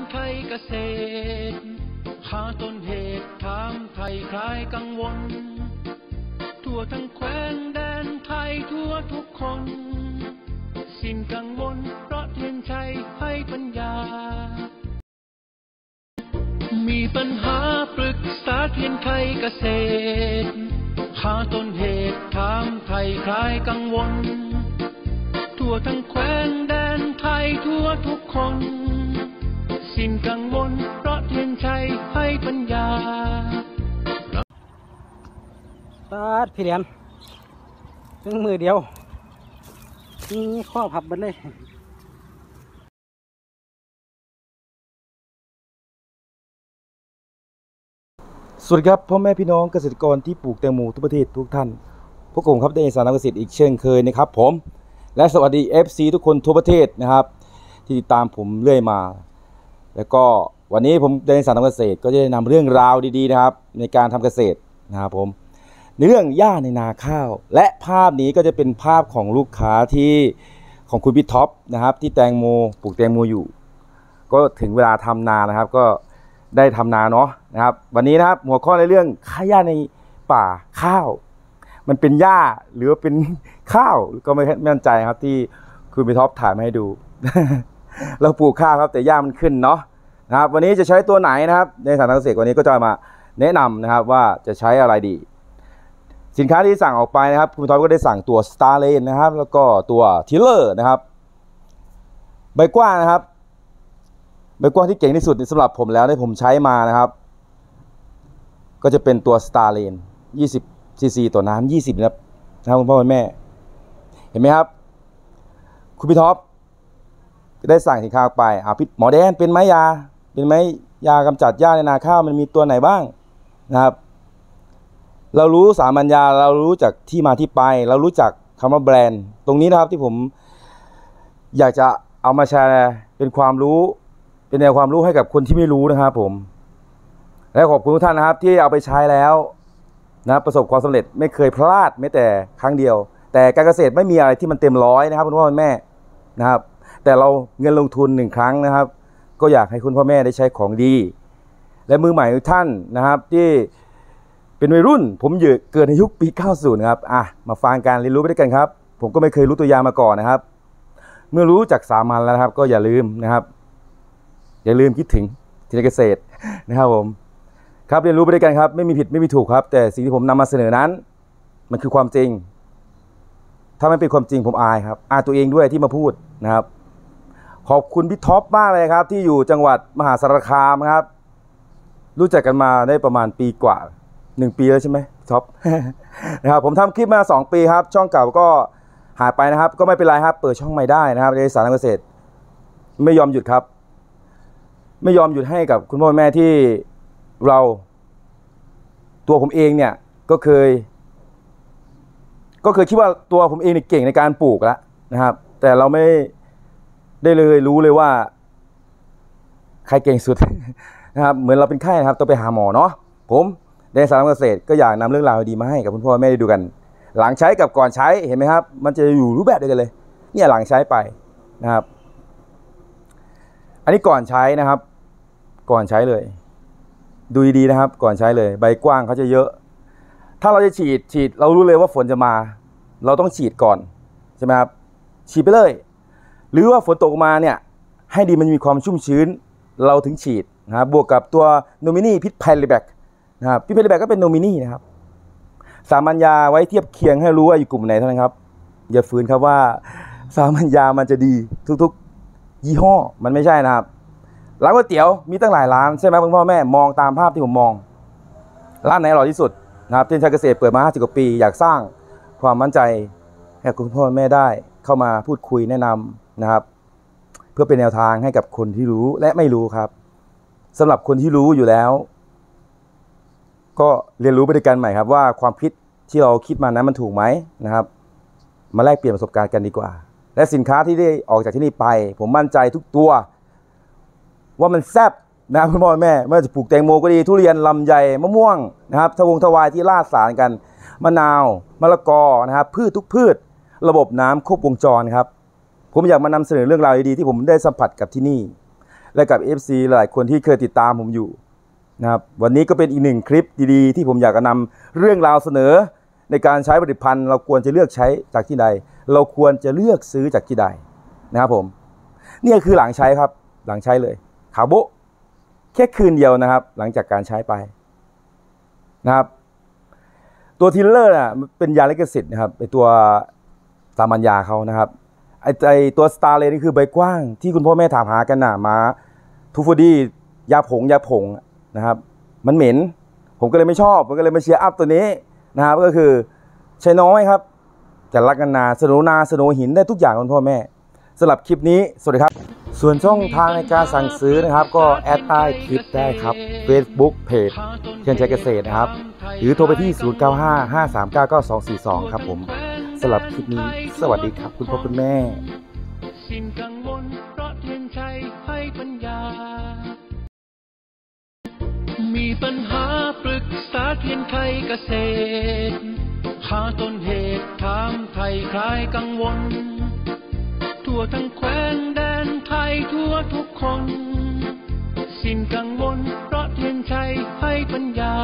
นไทยเกษตร หาต้นเหตุถามไทยคลายกังวล ทั่วทั้งแคว้นแดนไทยทั่วทุกคน สิ้นกังวลเพราะเทียนชัยให้ปัญญา มีปัญหาปรึกษาเทียนไทยเกษตร หาต้นเหตุถามไทยคลายกังวล ทั่วทั้งแคว้นแดนไทยทั่วทุกคน สิ้นกังวลเพราะเทียนชัยให้ปัญญาปาดพี่เหรียญถึงมือเดียวนี่ข้อพับเบันเลยสวัสดีครับพ่อแม่พี่น้องเกษตรกรที่ปลูกแตงโมทุกประเทศทุกท่านพวกผมครับได้สารเกษตรอีกเช่นเคยนะครับผม และสวัสดี FC ทุกคนทั่วประเทศนะครับ ที่ติดตามผมเรื่อยมา แล้วก็วันนี้ผมได้สารเกษตรก็จะได้นำเรื่องราวดีๆนะครับ ในการทำเกษตรนะครับผมในเรื่องหญ้าในนาข้าว และภาพนี้ก็จะเป็นภาพของลูกค้าที่ของคุณพี่ท็อปนะครับ ที่แตงโมปลูกแตงโมอยู่ ก็ถึงเวลาทำนานะครับ ก็ได้ทำนาเนาะนะครับ วันนี้นะครับหัวข้อในเรื่องค่าหญ้าในป่าข้าว มันเป็นหญ้าหรือเป็นข้าวก็ไม่ไม่มั่นใจครับที่คุณไปท็อปถ่ายมาให้ดู เราปลูกข้าวครับแต่หญ้ามันขึ้นเนาะนะครับวันนี้จะใช้ตัวไหนนะครับ ในสานเกษตรวันนี้ก็จะมาแนะนำนะครับว่าจะใช้อะไรดี สินค้าที่สั่งออกไปนะครับ คุณท็อปก็ได้สั่งตัว Star Lane นะครับ แล้วก็ตัว Tiller นะครับ ใบกว้างนะครับ ใบกว้างที่เก่งที่สุดสำหรับผมแล้วที่ผมใช้มานะครับ ก็จะเป็นตัว Star Lane 20 cc ต่อน้ำ20นะครับนะครับคุณพ่อคุณแม่ เห็นไหมครับ คุณพี่ท็อป ได้สั่งสินค้าไปอ่าพี่หมอแดนเป็นไหมยา เป็นไหมยากำจัดหญ้าในนาข้าวมันมีตัวไหนบ้างนะครับ เรารู้สามัญญาเรารู้จากที่มาที่ไป เรารู้จักคำว่าแบรนด์ ตรงนี้นะครับที่ผมอยากจะเอามาแชร์เป็นความรู้ เป็นแนวความรู้ให้กับคนที่ไม่รู้นะครับผม และขอบคุณทุกท่านนะครับ ที่เอาไปใช้แล้วนะครับประสบความสำเร็จไม่เคยพลาดแม้แต่ครั้งเดียว แต่การเกษตรไม่มีอะไรที่มันเต็มร้อยนะครับคุณพ่อคุณแม่นะครับ แต่เราเงินลงทุนหนึ่งครั้งนะครับ ก็อยากให้คุณพ่อแม่ได้ใช้ของดี และมือใหม่ท่านนะครับที่เป็นวัยรุ่น ผมเยอะเกิดในยุคปี 90นะครับอะมาฟังการเรียนรู้ไปด้วยกันครับ ผมก็ไม่เคยรู้ตัวยามาก่อนนะครับ เมื่อรู้จักสามัญแล้วนะครับ ก็อย่าลืมนะครับ อย่าลืมคิดถึงทีนเกษตรนะครับผมครับเรียนรู้ไปด้วยกันครับ ไม่มีผิดไม่มีถูกครับ แต่สิ่งที่ผมนำมาเสนอนั้น มันคือความจริง ถ้าไม่เป็นความจริงผมอายครับอายตัวเองด้วยที่มาพูดนะครับ ขอบคุณพี่ท็อปมากเลยครับ ที่อยู่จังหวัดมหาสารคามครับ รู้จักกันมาได้ประมาณปีกว่าหนึ่งปีแล้วใช่ไหมท็อปนะครับผมทำคลิปมาสองปีครับ ช่องเก่าก็หายไปนะครับ ก็ไม่เป็นไรครับ เปิดช่องใหม่ได้นะครับในสารเกษตร ไม่ยอมหยุดครับ ไม่ยอมหยุดให้กับคุณพ่อแม่ที่เรา ตัวผมเองเนี่ยก็เคย ก็เคยคิดว่าตัวผมเองเนี่ยเก่งในการปลูกแล้วนะครับ แต่เราไม่ ได้เลยรู้เลยว่า ใครเก่งสุดนะครับ เหมือนเราเป็นไข้นะครับต้องไปหาหมอเนาะผมในสารเกษตรก็อยากนำเรื่องราวดีมาให้กับคุณพ่อแม่ได้ดูกัน หลังใช้กับก่อนใช้เห็นไหมครับ มันจะอยู่รูปแบบเดียวกันเลย เนี่ยหลังใช้ไปนะครับ อันนี้ก่อนใช้นะครับ ก่อนใช้เลย ดูดีๆนะครับ ก่อนใช้เลย ใบกว้างเขาจะเยอะ ถ้าเราจะฉีดฉีด เรารู้เลยว่าฝนจะมา เราต้องฉีดก่อนใช่ไหมครับฉีดไปเลย หรือว่าฝนตกมาเนี่ยให้ดีมันมีความชุ่มชื้นเราถึงฉีดนะครับบวกกับตัวโนมินีพิษไพลิแบกนะครับพิษไพลิแบกก็เป็นโนมินีนะครับสามัญญาไว้เทียบเคียงให้รู้ว่าอยู่กลุ่มไหนเท่านั้นครับ อย่าฝืนครับว่าสามัญญามันจะดีทุกๆ ยี่ห้อมันไม่ใช่นะครับร้านก๋วยเตี๋ยวมีตั้งหลายร้านใช่ไหมคุณพ่อแม่มองตามภาพที่ผมมอง ร้านไหนอร่อยที่สุดนะครับเทนชัยเกษตรเปิดมา50กว่าปี อยากสร้างความมั่นใจให้คุณพ่อแม่ได้เข้ามาพูดคุยแนะนำนะครับ เพื่อเป็นแนวทางให้กับคนที่รู้และไม่รู้ครับสำหรับคนที่รู้อยู่แล้ว ก็เรียนรู้ไปด้วยกันใหม่ครับ ว่าความคิดที่เราคิดมานั้นมันถูกไหมนะครับ มาแลกเปลี่ยนประสบการณ์กันดีกว่า และสินค้าที่ได้ออกจากที่นี่ไป ผมมั่นใจทุกตัว ว่ามันแซ่บนะคุณพ่อแม่ไม่ว่าจะปลูกแตงโมก็ดีทุเรียนลำไยมะม่วงนะครับทวงทวายที่ลาดสารกันมะนาวมะละกอนะครับพืชทุกพืช ระบบน้ำครบวงจรครับ ผมอยากมานำเสนอเรื่องราวดีๆที่ผมได้สัมผัสกับที่นี่ และกับ FC หลายคนที่เคยติดตามผมอยู่นะครับวันนี้ก็เป็นอีกหนึ่งคลิปดีๆ ที่ผมอยากจะนำเรื่องราวเสนอ ในการใช้ผลิตภัณฑ์ เราควรจะเลือกใช้จากที่ใด เราควรจะเลือกซื้อจากที่ใดนะครับผมนี่คือหลังใช้ครับหลังใช้เลยขาวโบแค่คืนเดียวนะครับ หลังจากการใช้ไปนะครับ ตัวทิลเลอร์น่ะเป็นยาลิขสิทธิ์นะครับไอตัวสามัญญาเขานะครับ ไอไอตัวสตาร์เลยนี่คือใบกว้างที่คุณพ่อแม่ถามหากันน่ะมาทูฟูดี้ยาผงยาผงนะครับ มันเหม็น ผมก็เลยไม่ชอบผมก็เลยมาเชียร์อัพตัวนี้นะครับก็คือใช้น้อยครับแต่รักกันนาสนุนาสนุหินได้ทุกอย่างคุณพ่อแม่สำหรับคลิปนี้ สวัสดีครับ ส่วนช่องทางในการสั่งซื้อนะครับ ก็แอดใต้คลิปได้ครับ Facebook Page เชิญใช้เกษตรนะครับ หรือโทรไปที่ 0955399242 ครับผม สำหรับคลิปนี้ สวัสดีครับคุณพ่อคุณแม่สิ้นกังวลเพราะเทียนชัยให้ปัญญา มีปัญหาปรึกษาเทียนไทยเกษตร หาต้นเหตุถามไทยคลายกังวล ทั่วทั้งแคว้นแดนไทยทั่วทุกคน สิ้นกังวลเพราะเทียนชัยให้ปัญญา